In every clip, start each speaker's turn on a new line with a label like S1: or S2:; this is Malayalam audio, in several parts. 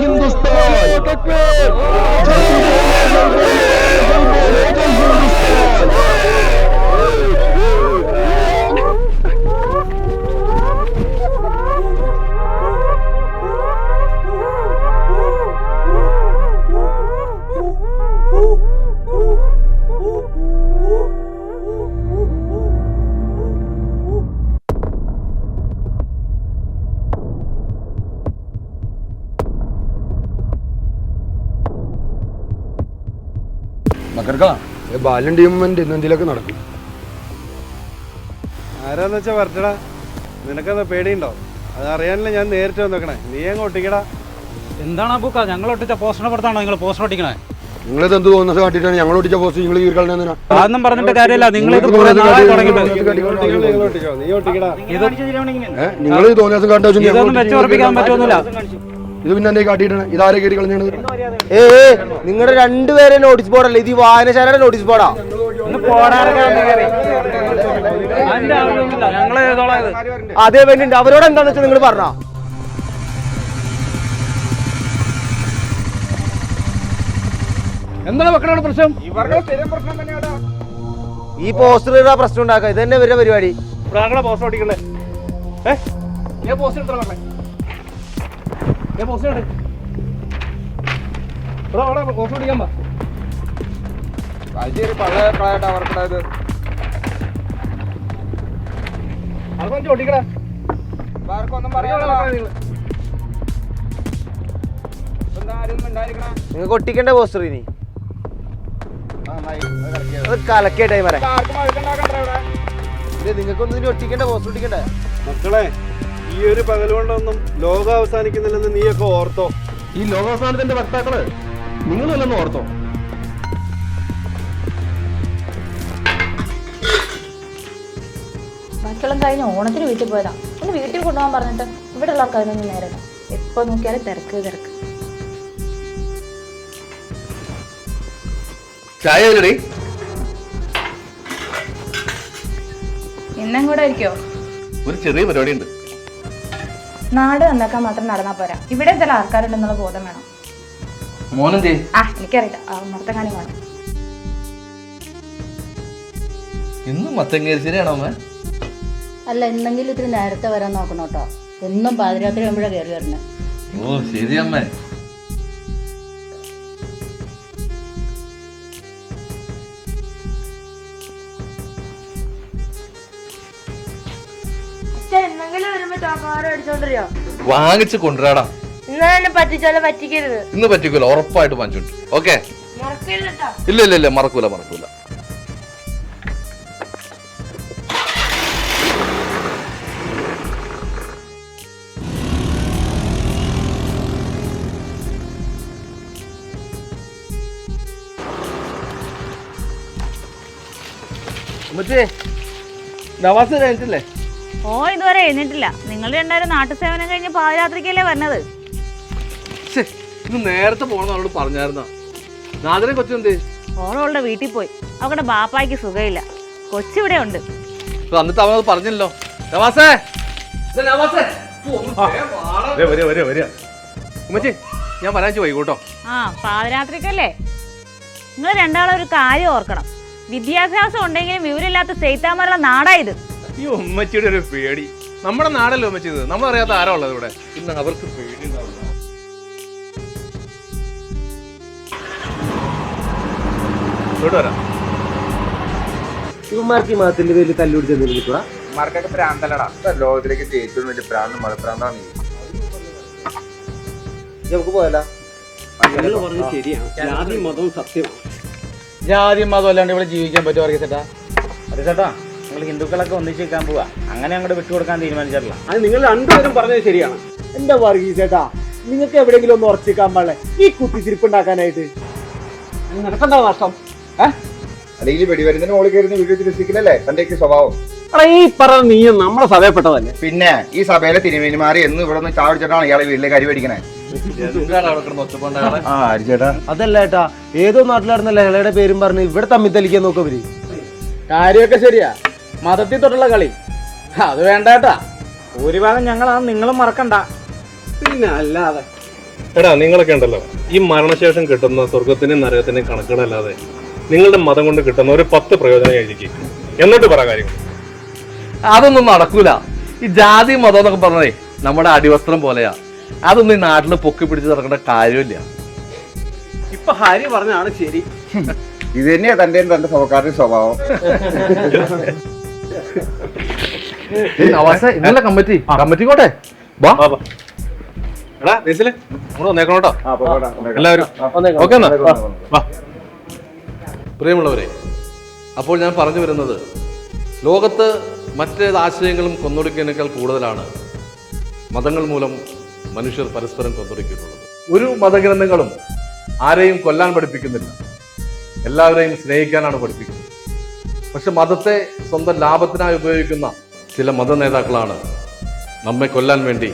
S1: হিন্দুস্তান മക്കർക്കാ ബാലൻ ടീമിന്റെ ഇന്ന് നടക്കും.
S2: ആരാന്ന് വെച്ചാ വരട്ടടാ നിനക്കെന്താ പേടിയുണ്ടോ? അത് അറിയാനല്ല ഞാൻ നേരിട്ട് വന്നേക്കണേ. നീ അങ്ങ് ഒട്ടിക്കടാ.
S3: എന്താണ് ബുക്ക ഞങ്ങൾ ഒട്ടിച്ച പോസ്റ്ററിനെ പുറത്താണോ നിങ്ങൾ പോസ്റ്റർ ഒട്ടിക്കണേ?
S1: നിങ്ങളിത് എന്ത് തോന്നുന്നത് കാട്ടിട്ടാണ് ഞങ്ങൾ ഒട്ടിച്ച പോസ്റ്റ് നിങ്ങൾ എന്തിനാ?
S3: അതൊന്നും പറഞ്ഞിട്ട് കാര്യമില്ല. നിങ്ങൾ ഇത്
S2: നിങ്ങൾ ഒട്ടിക്കോ നീ ഒട്ടിക്കടാ.
S1: നിങ്ങൾ തോന്നിയ ദിവസം കാട്ടാ
S3: ഇതൊന്നും വെച്ച് പറ്റുന്നില്ല
S1: ഇത് പിന്നെ എന്റെ കാട്ടിട്ടാണ് ഇതാരെ കയറി കളഞ്ഞാണ്?
S4: ഏ നിങ്ങളുടെ രണ്ടുപേരെ നോട്ടീസ് ബോർഡല്ലേ ഇത് ഈ വായനശാലയുടെ നോട്ടീസ് ബോർഡാ അതേ വേണ്ടി അവരോട് എന്താന്ന് വെച്ചാൽ നിങ്ങൾ പറഞ്ഞ?
S3: എന്താണ് മക്കളുടെ പ്രശ്നം?
S4: ഈ പോസ്റ്റർ ഇടാ പ്രശ്നം ഉണ്ടാക്കുക. ഇത് തന്നെ വരുന്ന പരിപാടി.
S3: പോസ്റ്റർ ഓടിക്കണ്ടേ ഏ? പോസ്റ്റർ ഇട്ടാ മക്കളെ. ഞാൻ പോസ്റ്റർ ഇവിടെ പോസ്റ്റർ പിടിക്കാൻ പാ അത് ഒട്ടിക്കടാ
S4: നിങ്ങൾക്ക് ഒട്ടിക്കണ്ട പോസ്റ്റർ ഇനി. അത് കലക്കിയ മരം നിങ്ങൾക്കൊന്നും ഇനി ഒട്ടിക്കണ്ട പോസ്റ്റർ ഒട്ടിക്കണ്ടേ.
S2: മക്കളെ ഈ ഒരു പകൽ കൊണ്ടൊന്നും ലോകം അവസാനിക്കുന്നില്ലെന്ന് നീയൊക്കെ ഓർത്തോ?
S1: ഈ ലോകാവസാനത്തിന്റെ വക്താക്കൾ നിങ്ങളല്ലെന്ന് ഓർത്തോ?
S5: ബാക്കിയുള്ള കഴിഞ്ഞ ഓണത്തിന് വീട്ടിൽ പോയതാ. ഒന്ന് വീട്ടിൽ കൊണ്ടുപോകാൻ പറഞ്ഞിട്ട് ഇവിടെ ഉള്ളവർക്ക് അതിനൊന്നും നേരമില്ല എപ്പോ നോക്കിയാലും തിരക്ക് തിരക്ക്.
S6: ചായ?
S5: ഇന്നും കൂടെ ആയിരിക്കോ
S6: ഒരു ചെറിയ പരിപാടി ഉണ്ട്
S5: നാട് നന്നാക്കാൻ മാത്രം നടന്നാ പോരാ. ഇവിടെ ചില ആൾക്കാരുണ്ടെന്നുള്ള ബോധം വേണം.
S6: മോനെന്തേ?
S5: ആ എനിക്കറിയില്ല. ആ മർത്തങ്ങാനി വേണം
S6: ഇന്നും മത്തങ്ങേരിശരിയാണോ അമ്മ
S7: അല്ല എന്തെങ്കിലും ഇത്തിരി നേരത്തെ വരാൻ നോക്കണോട്ടോ കേട്ടോ. എന്നും പാതിരാത്രി ആകുമ്പോഴാണ് കയറി വരണേ.
S6: ഓ ശരി അമ്മ
S8: അടിച്ചോണ്ടിരിയോ
S6: വാങ്ങിച്ച് കൊണ്ടുവരാടാ.
S8: ഇന്ന് തന്നെ പറ്റിച്ചാലും പറ്റിക്കരുത്.
S6: ഇന്ന് പറ്റിക്കൂല ഉറപ്പായിട്ട് വാങ്ങിച്ചുണ്ട് ഓക്കെ? ഇല്ല ഇല്ല ഇല്ല മറക്കൂല മറക്കൂല.
S4: നവാസ് കഴിഞ്ഞിട്ടില്ലേ?
S5: ഓ ഇതുവരെ എഴുന്നിട്ടില്ല നിങ്ങൾ രണ്ടാരും നാട്ടു സേവനം കഴിഞ്ഞ് പാതിരാത്രിക്കല്ലേ വരണത്?
S6: നേരത്തെ പോകണം അവളോട് പറഞ്ഞായിരുന്ന? ഓളവളുടെ കൊച്ചെന്തേ
S5: വീട്ടിൽ പോയി. അവളുടെ ബാപ്പായ്ക്ക് സുഖമില്ല കൊച്ചിവിടെ ഉണ്ട്.
S6: എന്നിട്ട് അവനത് പറഞ്ഞല്ലോ നവാസേ! നവാസേ! വേഗം ഉമ്മച്ചി ഞാൻ വരാൻ വൈകോട്ടോ
S5: ആ പാതിരാത്രിക്കല്ലേ? നിങ്ങൾ രണ്ടാളും ഒരു കാര്യം ഓർക്കണം. വിദ്യാഭ്യാസം ഉണ്ടെങ്കിലും വിവരമില്ലാത്ത സെയ്ത്താമറുള്ള നാടാ ഇത്.
S9: ഈ ഉമ്മച്ചിയുടെ ഒരു പേടി. നമ്മുടെ നാടല്ലേ ഉമ്മച്ചി ഇത് നമ്മളറിയാത്ത ആരാ ഉള്ളത് ഇവിടെ?
S6: ഇന്ന് അവർക്ക് പേടി ഉണ്ടാവില്ല
S9: ഇങ്ങോട്ട് വരാം.
S4: ഇവന്മാർക്ക് ഈ മതത്തിന്റെ പേരിൽ തല്ലുപിടിച്ച് എന്തെങ്കിലും കിട്ടുക
S10: മാർക്കൊക്കെ പ്രാന്തലടാ ലോകത്തിലേക്ക് ഏറ്റവും വലിയ പ്രാന്ത് മതപ്രാന്താണ് നീ.
S4: നമുക്ക് പോയല്ലോ
S3: ജാതി മതം അല്ലാണ്ട് ഇവിടെ ജീവിക്കാൻ പറ്റുമോ അറിയ ചേട്ടാ അതെ ചേട്ടാ. നിങ്ങൾ ഹിന്ദുക്കളൊക്കെ ഒന്നിച്ച് നിൽക്കാൻ പോവാ. അങ്ങനെ അങ്ങോട്ട് വിട്ടുകൊടുക്കാൻ തീരുമാനിച്ചിട്ടില്ല.
S2: അത് നിങ്ങൾ രണ്ടുപേരും പറഞ്ഞത് ശരിയാണ്.
S4: എന്താ വർഗീസേട്ടാ നിങ്ങൾക്ക് എവിടെയെങ്കിലും ഒന്ന് ഉറച്ചിക്കാൻ പാടില്ലേ? ഈ കുത്തിത്തിരിപ്പുണ്ടാക്കാനായിട്ട്
S2: നടക്കണ്ട നഷ്ടം?
S10: അല്ലെങ്കിൽ വെടിവരുന്നതിന് മോളിൽ കയറുന്ന വീഡിയോ ചികിത്സിക്കലല്ലേ തന്റെയൊക്കെ സ്വഭാവം.
S2: എടാ ഈ പറഞ്ഞ നീ നമ്മളെ സഭയപ്പെട്ടതല്ലേ?
S10: പിന്നെ ഈ സഭയിലെ തിരുമേനിമാറി എന്ന് ഇവിടെ നിന്ന് ചാവിടിച്ചിട്ടാണ് ഇയാളെ വീട്ടിലേക്ക് അരി മേടിക്കണേ ആ അരിച്ചേട്ടാ
S4: അതല്ല ഏട്ടാ ഏതോ നാട്ടിലായിരുന്ന ലഹളയുടെ പേരും പറഞ്ഞ് ഇവിടെ തമ്മിൽ തലിക്കാൻ നോക്കവര്
S3: കാര്യമൊക്കെ ശരിയാ. മതത്തിൽ തൊട്ടുള്ള കളി. അത് വേണ്ട കേട്ടാ ഭൂരിഭാഗം ഞങ്ങളാണ് നിങ്ങളും മറക്കണ്ട.
S2: പിന്നെ അല്ലാതെ.
S9: എടാ നിങ്ങളൊക്കെ ഉണ്ടല്ലോ. ഈ മരണശേഷം കിട്ടുന്ന സ്വർഗത്തിനും നരകത്തിനും കണക്കുകളല്ലാതെ നിങ്ങളുടെ മതം കൊണ്ട് കിട്ടുന്ന ഒരു പത്ത് പ്രയോജനം എഴുതിക്കും എന്നിട്ട് പറ കാര്യങ്ങൾ.
S6: അതൊന്നും നടക്കൂല. ഈ ജാതി മതം എന്നൊക്കെ പറഞ്ഞേ നമ്മുടെ അടിവസ്ത്രം പോലെയാ. അതൊന്നും ഈ നാട്ടിൽ പൊക്കി പിടിച്ച് നടക്കേണ്ട കാര്യമില്ല.
S2: ഇപ്പൊ ഹരി പറഞ്ഞാണ് ശരി.
S10: ഇത് തന്നെയാ തന്റെ തന്റെ സ്വഭാവക്കാരുടെ സ്വഭാവം.
S6: നവാസെ ഇന്നലെ കമ്മിറ്റി. കമ്മിറ്റി കോട്ടെ വാ.
S9: എടാ ബേസിലെ നമ്മൾ വന്നേക്കണം കേട്ടോ. എല്ലാവരും. ഓക്കെ എന്നാ. വാ.
S6: പ്രിയമുള്ളവരെ അപ്പോൾ ഞാൻ പറഞ്ഞു വരുന്നത് ലോകത്ത് മറ്റേത് ആശയങ്ങളും കൊന്നൊടുക്കിയതിനേക്കാൾ കൂടുതലാണ് മതങ്ങൾ മൂലം മനുഷ്യർ പരസ്പരം കൊന്നൊടുക്കിയിട്ടുള്ളത്. ഒരു മതഗ്രന്ഥങ്ങളും ആരെയും കൊല്ലാൻ പഠിപ്പിക്കുന്നില്ല. എല്ലാവരെയും സ്നേഹിക്കാനാണ് പഠിപ്പിക്കുന്നത്. പക്ഷെ മതത്തെ സ്വന്തം ലാഭത്തിനായി ഉപയോഗിക്കുന്ന ചില മത നേതാക്കളാണ് നമ്മെ കൊല്ലാൻ വേണ്ടി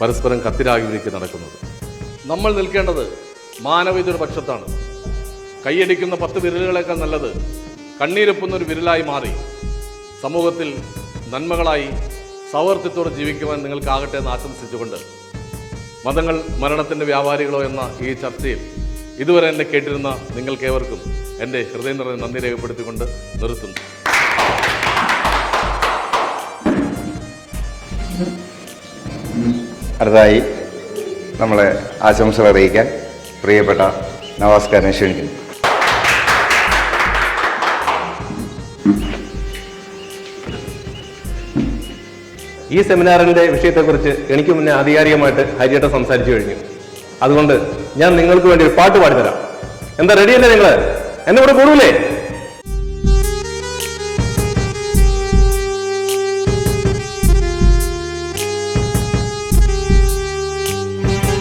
S6: പരസ്പരം കത്തിരാകിലേക്ക് നടക്കുന്നത്. നമ്മൾ നിൽക്കേണ്ടത് മാനവികതയുടെ പക്ഷത്താണ്. കൈയടിക്കുന്ന പത്ത് വിരലുകളേക്കാൾ നല്ലത് കണ്ണീരൊപ്പുന്ന ഒരു വിരലായി മാറി സമൂഹത്തിൽ നന്മകളായി സൗഹൃദത്തോടെ ജീവിക്കുവാൻ നിങ്ങൾക്കാകട്ടെ എന്ന് ആശംസിച്ചുകൊണ്ട് മതങ്ങൾ മരണത്തിന്റെ വ്യാപാരികളോ എന്ന ഈ ചർച്ചയിൽ ഇതുവരെ എന്നെ കേട്ടിരുന്ന നിങ്ങൾക്കേവർക്കും എന്റെ ഹൃദയം നിറഞ്ഞ നന്ദി രേഖപ്പെടുത്തിക്കൊണ്ട് നിർത്തുന്നു.
S10: അടുത്തായി നമ്മളെ ആശംസകൾ അറിയിക്കാൻ പ്രിയപ്പെട്ട നവാസ്കാരനെ ക്ഷണിക്കുന്നു.
S9: ഈ സെമിനാറിന്റെ വിഷയത്തെക്കുറിച്ച് എനിക്ക് മുന്നേ ആധികാരികമായിട്ട് ഹരിയേട്ടൻ സംസാരിച്ചു കഴിഞ്ഞു. അതുകൊണ്ട് ഞാൻ നിങ്ങൾക്ക് വേണ്ടി ഒരു പാട്ട് പാടിത്തരാം. എന്താ റെഡിയല്ലേ നിങ്ങൾ? എന്നെ ഇവിടെ കൂടൂലേ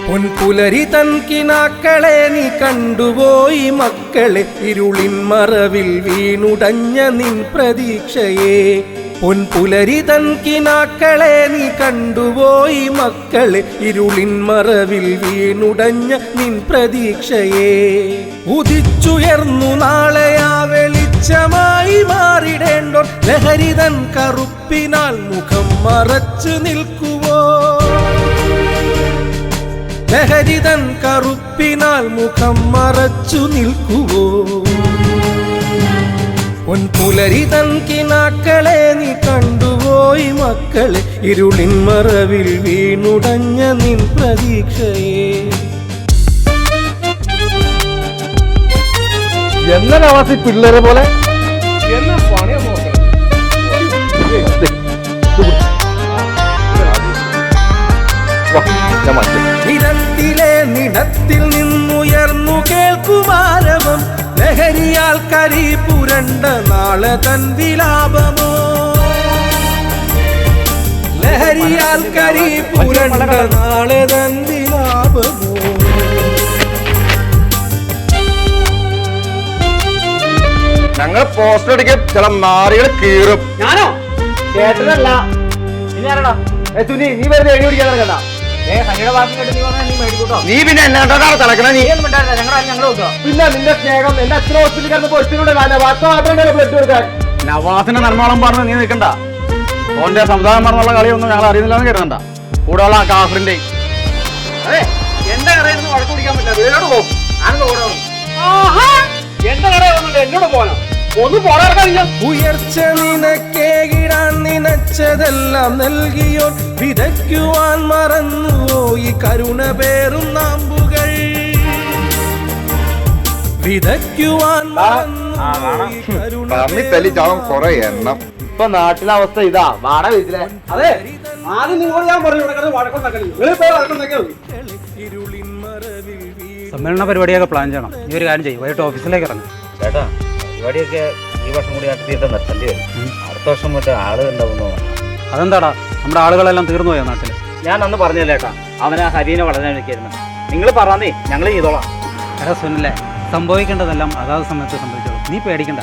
S11: പൊൻപുലരി തൻ കിനാക്കളെ നീ കണ്ടുപോയി മക്കളെ ഇരുളിൻ മറവിൽ വീണുടഞ്ഞ നിൻ പ്രതീക്ഷയെ. പൊൻപുലരി തൻ കിനാക്കളെ നീ കണ്ടുപോയി മക്കളെ ഇരുളിൻ മറവിൽ വീണുടഞ്ഞ നിൻ പ്രതീക്ഷയെ. ഉദിച്ചുയർന്നു നാളെ ആ വെളിച്ചമായി മാറിടേണ്ടോ? ലഹരിതൻ കറുപ്പിനാൽ മുഖം മറച്ചു നിൽക്കുവോ? ലഹരിതൻ കറുപ്പിനാൽ മുഖം മറച്ചു നിൽക്കുവോ? പൊൻപുലരിതൻ തൻകിനാക്കളെ നീ കണ്ടുപോയി മക്കളെ. ഇരുളിൻ മറവിൽ വീണുടഞ്ഞ നിൻ പ്രതീക്ഷയെ.
S6: എന്ന നവാസി പിള്ളേരെ പോലെ
S11: ലഹരിയാൽ കരി പുരണ്ട നാളെ തൻ വിലാപമോ? ലഹരിയാൽ കരി പുരണ്ട നാളെ തൻ വിലാപമോ?
S10: ഞങ്ങൾ പോസ്റ്റർ അടിക്കും. ചില നാറികൾ കീറും.
S4: ഞാനോ? ചേട്ടനല്ല ഏ നീ വെറുതെ എഴുതി പിടിക്കാൻ നടക്കണ്ട.
S3: നീ
S10: പിന്നെ എന്നെ തിളക്കണ നീ.
S3: നീ ഒന്നും മിണ്ടാതിരുന്നോ, ഞങ്ങൾ ഞങ്ങൾ നോക്കുക.
S4: പിന്നെ നിന്റെ സ്നേഹം എന്റെ അച്ഛനെ ഹോസ്പിറ്റലിൽ കിടന്ന് പൊട്ടിലൂടെ കാണാൻ വാർത്ത മാത്രമേ ബ്ലഡ് കൊടുക്കാൻ.
S3: നവാസിന്റെ നിർമ്മാണം പറഞ്ഞ് നീ നിൽക്കണ്ട. ഓന്റെ സമുദായം പറഞ്ഞുള്ള കളിയൊന്നും ഞങ്ങൾ അറിയുന്നില്ലെന്ന് കരുതണ്ട. കൂടെയുള്ള കാഫറിന്റെ.
S4: അതെ എന്റെ കടയിൽ നിന്ന് വഴക്ക് പിടിക്കാൻ പറ്റില്ല. പോകും ആനന്ദ് എന്റെ കടയിൽ വന്നിട്ട് എന്നോട് പോകണം ഒന്ന് പോരാറില്ല
S11: ഉയർച്ച നിനക്കേ കിടാൻ നിനച്ചതെല്ലാം നൽകിയോ വിതയ്ക്കുവാൻ മറന്നുപോയി കരുണ പേറും നാമ്പുകൾ? വിതയ്ക്കുവാൻ
S10: കുറെ എണ്ണം.
S4: ഇപ്പൊ നാട്ടിലെ അവസ്ഥ ഇതാ വാട വീട്ടിലെ. അതെ ആദ്യം നിങ്ങളോട് ഞാൻ പറഞ്ഞു ഇവിടെ
S2: സമ്മേളന പരിപാടിയൊക്കെ പ്ലാൻ ചെയ്യണം. ഈ ഒരു കാര്യം ചെയ്യും വൈകിട്ട് ഓഫീസിലേക്ക് ഇറങ്ങും.
S3: ചേട്ടാ പരിപാടിയൊക്കെ ഈ വർഷം കൂടി നടത്തിയിട്ട് നിർത്തേണ്ടി വരും അടുത്ത വർഷം മറ്റേ ആൾ ഉണ്ടാവുന്നു
S2: അതെന്താടാ? നമ്മുടെ ആളുകളെല്ലാം തീർന്നു പോയോ നാട്ടിൽ
S3: ഞാൻ അന്ന് പറഞ്ഞല്ലേ ചേട്ടാ അവനെ ഹരീനെ വളരെ നിൽക്കായിരുന്നു നിങ്ങൾ പറഞ്ഞേ ഞങ്ങൾ ചെയ്തോളാം.
S2: എടാ സുനില്ലേ സംഭവിക്കേണ്ടതെല്ലാം അതാത് സമയത്ത് സംഭവിച്ചോളൂ. നീ പേടിക്കണ്ട.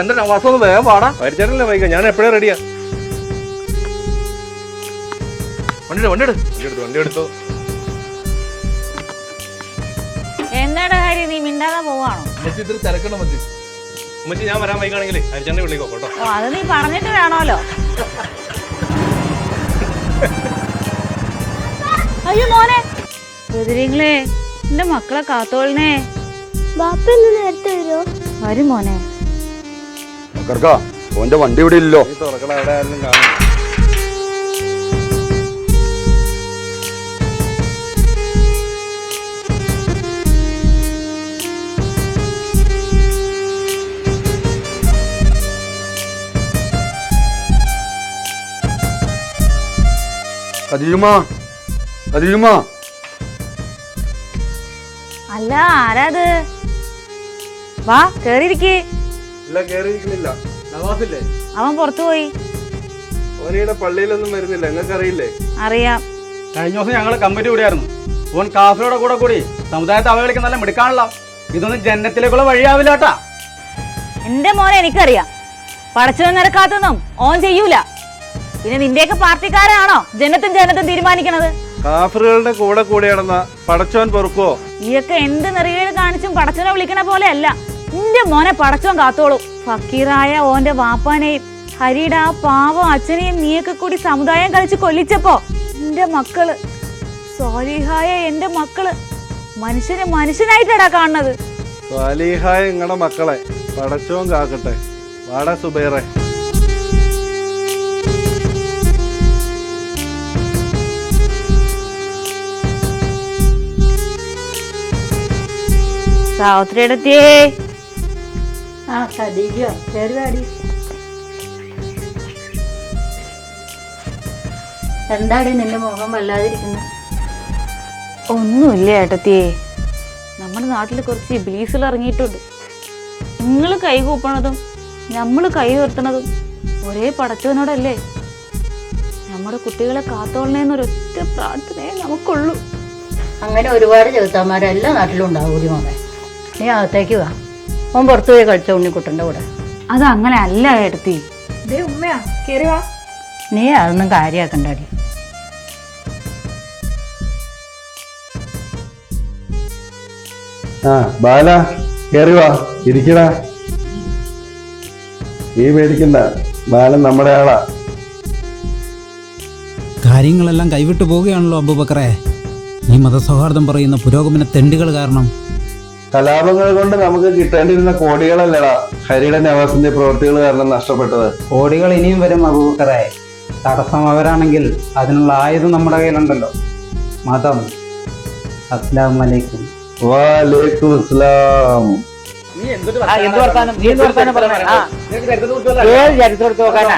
S6: എന്റെ നവാസം ഒന്ന് വേഗം പാടാ.
S9: പരിചയമില്ല വൈകാ? ഞാൻ എപ്പോഴേ റെഡിയാ
S6: വണ്ടി വണ്ടി എടു
S9: വണ്ടി എടുത്തു വണ്ടി എടുത്തു
S5: എന്നാടാ കാര്യം? നീ മിണ്ടാതെ പോവാണോ?
S6: ഉമ്മച്ചി ഇത്തിരി തിരക്കണം ഉമ്മച്ചി.
S9: ഉമ്മച്ചി ഞാൻ വരാൻ വൈകാണെങ്കിലേ ഹരിച്ചേട്ടനെ വിളിക്കോ കേട്ടോ.
S5: ഓ അത് നീ പറഞ്ഞിട്ട് വേണമല്ലോ. അയ്യോ മോനെ. ബദിരിങ്ങളെ എന്റെ മക്കളെ കാത്തോളിനെ.
S8: ബാപ്പ ഇന്ന് നേരത്തെ വരുമോ
S5: വരും മോനെ.
S10: കർക്കാ ഓന്റെ വണ്ടി ഇവിടെ ഇല്ലല്ലോ
S2: അവിടെ ആരെങ്കിലും കാണും.
S5: അല്ല ആരാത്? വാ കേറിയിരിക്കേ.
S2: ഇല്ല കേറിയിരിക്കുന്നില്ല. നവാസില്ലേ?
S5: അവൻ പുറത്തു പോയി.
S2: ഓനിയുടെ പള്ളിയിലൊന്നും വരുന്നില്ല. നിങ്ങൾക്ക് അറിയില്ലേ
S5: അറിയാം.
S4: കഴിഞ്ഞ ദിവസം ഞങ്ങൾ കമ്മിറ്റി കൂടിയായിരുന്നു. ഓൻ കാഫിലോടെ കൂടെ കൂടി സമുദായത്തെ അവഹേളിക്കാൻ നല്ല മിടുക്കാണല്ലോ. ഇതൊന്നും ജന്നത്തിലേക്കുള്ള വഴിയാവില്ല കേട്ടാ.
S5: എന്റെ മോനെ എനിക്കറിയാം. പടച്ചു നിരക്കാത്തൊന്നും ഓൻ ചെയ്യൂല. പിന്നെ നിന്റെയൊക്കെ പാർട്ടിക്കാരാണോ ജനത്തും ജനത്തും തീരുമാനിക്കണത്?
S2: കാഫറുകളുടെ കൂടെ കൂടി പടച്ചവൻ പടച്ചോൻ പൊറുക്കോ
S5: ഈയൊക്കെ എന്ത് നെറികേട് കാണിച്ചും പടച്ചനെ വിളിക്കണ പോലെ അല്ല. നിന്റെ മോനെ പടച്ചോൻ കാത്തോളൂ. ഫക്കീറായ ഓന്റെ വാപ്പാനെയും ഹരിയുടെ ആ പാവം അച്ഛനെയും നീയൊക്കെ കൂടി സമുദായം കളിച്ച് കൊല്ലിച്ചപ്പോ എന്റെ മക്കൾ സ്വാലിഹായ എന്റെ മക്കൾ മനുഷ്യന് മനുഷ്യനായിട്ടാടാ കാണുന്നത്.
S2: സ്വാലിഹായ നിങ്ങളുടെ മക്കളെ പടച്ചോൻ കാക്കട്ടെ. വാടാ സുബൈറെ.
S5: സാവിത്രിയെടുത്തിയേ
S7: ആ ഖദീജോ കയറി വാടി. എന്താടി നിന്റെ മുഖം വല്ലാതിരിക്കുന്നു.
S5: ഒന്നുമില്ല ഏട്ടത്തിയേ. നമ്മുടെ നാട്ടിൽ കുറച്ച് ബ്ലീസിൽ ഇറങ്ങിയിട്ടുണ്ട്. നിങ്ങൾ കൈ കൂപ്പണതും നമ്മൾ കൈ ഉയർത്തണതും ഒരേ പടച്ചവനോടല്ലേ? നമ്മുടെ കുട്ടികളെ കാത്തോളണേന്നൊരൊറ്റ പ്രാർത്ഥനയെ നമുക്കുള്ളൂ.
S7: അങ്ങനെ ഒരുപാട് ചെറുത്താന്മാരെല്ലാ നാട്ടിലും ഉണ്ടാവും മോനെ. നീ അകത്തേക്ക് വാ. ഓൻ പുറത്തു പോയി കളിച്ച ഉണ്ണിക്കുട്ടന്റെ കൂടെ.
S5: അത് അങ്ങനെ അല്ല എടുത്തി
S8: ഉമ്മയാ കേറി വാ.
S7: നീ അതൊന്നും കാര്യമാക്കണ്ടടി
S2: ആ ബാല കേറി വാ ഇരിക്കടാ. നീ പേടിക്കണ്ട ബാലൻ നമ്മുടെ ആളാ.
S12: കാര്യങ്ങളെല്ലാം കൈവിട്ടു പോവുകയാണല്ലോ അബൂബക്കറെ. ഈ മതസൗഹാർദ്ദം പറയുന്ന പുരോഗമന തെണ്ടുകൾ കാരണം
S2: കലാപങ്ങൾ കൊണ്ട് നമുക്ക് കിട്ടേണ്ടിരുന്ന കോടികളല്ലടാ ഹരിയുടെ നവാസിന്റെ പ്രവൃത്തികൾ കാരണം നഷ്ടപ്പെട്ടത്.
S12: കോടികൾ ഇനിയും വരും അബൂബക്കറെ. തടസ്സം അവരാണെങ്കിൽ അതിനുള്ള ആയുധം നമ്മുടെ കയ്യിലുണ്ടല്ലോ. മതം. അസ്ലാം വലൈക്കും
S2: വാലേക്കും
S3: ആ, എന്ത് വർത്താനം? നീ എന്ത് വർത്താനം പറയണേ? ആ. ഏത് ചരിത്രം എടുത്ത് നോക്കാനാ?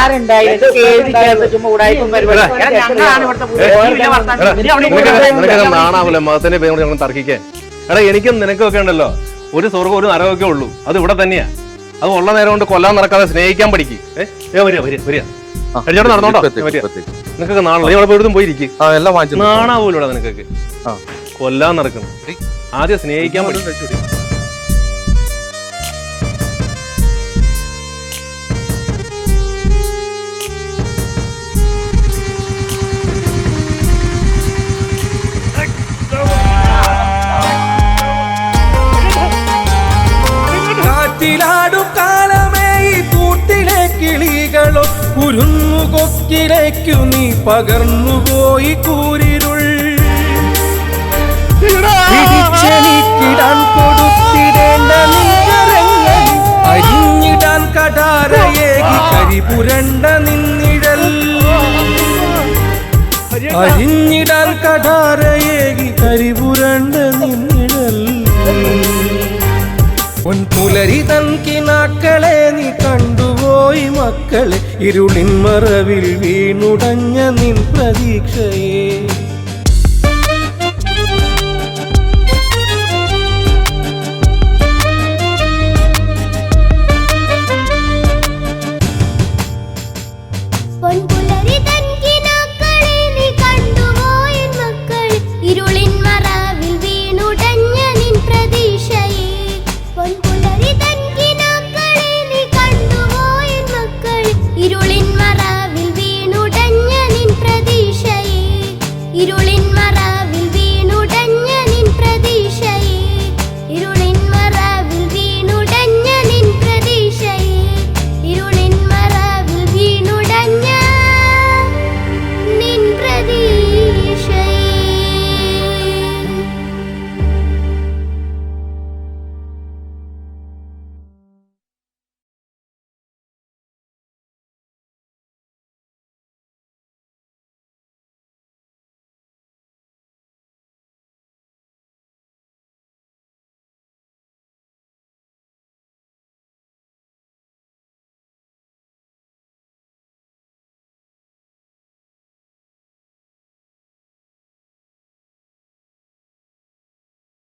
S3: ആരുണ്ടായി?
S9: നാണാവൂല? മതത്തിന്റെ പേര് ഞങ്ങൾ തർക്കിക്കാൻ എടാ എനിക്കും നിനക്കൊക്കെ ഉണ്ടല്ലോ. ഒരു സ്വർഗം ഒരു നരകമൊക്കെ ഉള്ളൂ. അത് ഇവിടെ തന്നെയാ. അത് ഉള്ള നേരം കൊണ്ട് കൊല്ലാൻ നടക്കാതെ സ്നേഹിക്കാൻ പഠിക്ക്. ഏ വരിക വരിക വരിക. കഴിച്ചോട്ട് നടന്നോട്ടോ? നിനക്കൊക്കെ നാളെ നീ അവിടെ പോയി പോയിരിക്കും.
S6: എല്ലാം വാങ്ങിച്ചു
S9: നാണാവൂലൂടാ നിനക്കൊക്കെ? കൊല്ലാൻ നടക്കുന്നു. ആദ്യം സ്നേഹിക്കാൻ പഠിക്കും.
S11: കുരുന്നു കൊക്കിലേക്കു നീ പകർന്നുപോയി കൂരിരുൾ. പിടിച്ചെനിക്കിടാൻ കൊടുത്തിടേണ്ട നിങ്കരങ്ങളിൽ അരിഞ്ഞിടാൻ കടാരയേകി കരിപുരണ്ട നിന്നിഴൽ അരിഞ്ഞിടാൻ കടാരയേകി ഇരുളിൻ മറവിൽ വീണുടഞ്ഞ നിൻ പ്രതീക്ഷയെ.